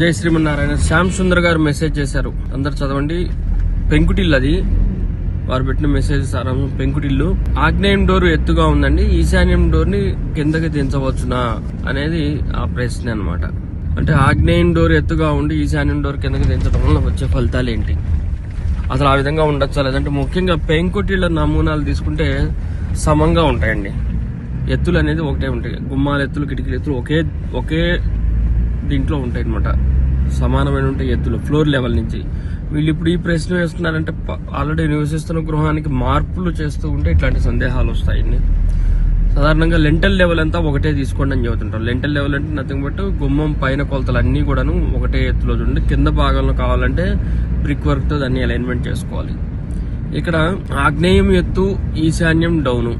జై శ్రీమన్నారాయణ. శ్యామ్ సుందర్ గారు మెసేజ్ చేశారు. అందరు చదవండి. పెంకుటిల్లు అది. వారు పెట్టిన మెసేజ్ సారాంశం పెంకుటిల్లు. ఆగ్నేయం డోర్ ఎత్తుగా ఉందండి. ఈశాన్యం డోర్ని కిందకి దించవచ్చునా అనేది ఆ ప్రశ్న అన్నమాట. అంటే ఆగ్నేయం డోర్ ఎత్తుగా ఉండి ఈశాన్యం డోర్ కిందకి దించడం వల్ల వచ్చే ఫలితాలు ఏంటి అసలు ఆ విధంగా ఉండొచ్చా? లేదంటే ముఖ్యంగా పెంకుటిళ్ళ నమూనాలు తీసుకుంటే సమంగా ఉంటాయండి. ఎత్తులు అనేది ఒకటే ఉంటాయి. గుమ్మాల ఎత్తులు కిటికీల ఎత్తులు ఒకే ఒకే దీంట్లో ఉంటాయి అనమాట సమానమైన ఉంటాయి ఎత్తులు ఫ్లోర్ లెవెల్ నుంచి. వీళ్ళు ఇప్పుడు ఈ ప్రశ్న వేస్తున్నారంటే ఆల్రెడీ నివసిస్తున్న గృహానికి మార్పులు చేస్తూ ఉంటే ఇట్లాంటి సందేహాలు వస్తాయి సాధారణంగా లెంటల్ లెవెల్ అంతా ఒకటే తీసుకోండి అని చెబుతుంటారు. లెంటల్ లెవెల్ అంటే నథింగ్ బట్ గుమ్మం పైన కొలతలు అన్నీ కూడాను ఒకటే ఎత్తులో చూడండి. కింద భాగంలో కావాలంటే బ్రిక్ వర్క్తో దాన్ని అలైన్మెంట్ చేసుకోవాలి. ఇక్కడ ఆగ్నేయం ఎత్తు ఈశాన్యం డౌను.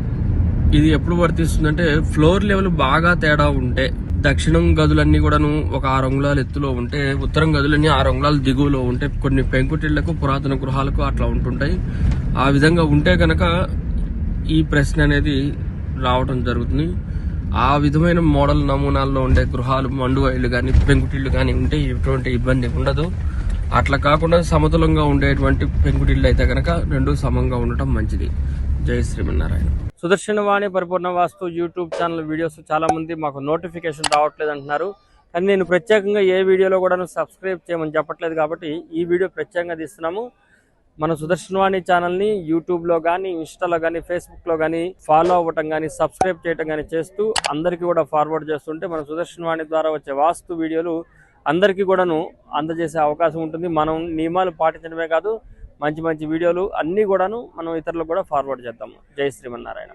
ఇది ఎప్పుడు వర్తిస్తుందంటే ఫ్లోర్ లెవెల్ బాగా తేడా ఉంటే దక్షిణం గదులన్నీ కూడాను ఒక ఆరు అంగుళాల ఎత్తులో ఉంటే ఉత్తరం గదులన్నీ ఆరు అంగుళాల దిగువలో ఉంటే కొన్ని పెంకుటిళ్ళకు పురాతన గృహాలకు అట్లా ఉంటుంటాయి. ఆ విధంగా ఉంటే కనుక ఈ ప్రశ్న అనేది రావడం జరుగుతుంది. ఆ విధమైన మోడల్ నమూనాల్లో ఉండే గృహాలు మండువాయిలు కానీ పెంకుటిళ్ళు కానీ ఉంటే ఎటువంటి ఇబ్బంది ఉండదు. అట్లా కాకుండా సమతులంగా ఉండేటువంటి పెంకుటిళ్ళు అయితే కనుక రెండు సమంగా ఉండటం మంచిది. జై శ్రీమన్నారాయణ. సుదర్శన వాణి పరిపూర్ణ వాస్తు యూట్యూబ్ ఛానల్ వీడియోస్ చాలా మంది మాకు నోటిఫికేషన్ రావట్లేదు అంటున్నారు. కానీ నేను ప్రత్యేకంగా ఏ వీడియోలో కూడా సబ్స్క్రైబ్ చేయమని చెప్పట్లేదు కాబట్టి ఈ వీడియో ప్రత్యేకంగా తీస్తున్నాము. మన సుదర్శనవాణి ఛానల్ని యూట్యూబ్లో కానీ ఇన్స్టాలో కానీ ఫేస్బుక్లో కానీ ఫాలో అవ్వటం కానీ సబ్స్క్రైబ్ చేయటం కానీ చేస్తూ అందరికీ కూడా ఫార్వర్డ్ చేస్తుంటే మన సుదర్శనవాణి ద్వారా వచ్చే వాస్తు వీడియోలు అందరికీ కూడాను అందజేసే అవకాశం ఉంటుంది. మనం నియమాలు పాటించడమే కాదు మంచి మంచి వీడియోలు అన్నీ కూడాను మనం ఇతరులకు కూడా ఫార్వర్డ్ చేద్దాము జై శ్రీమన్నారాయణ.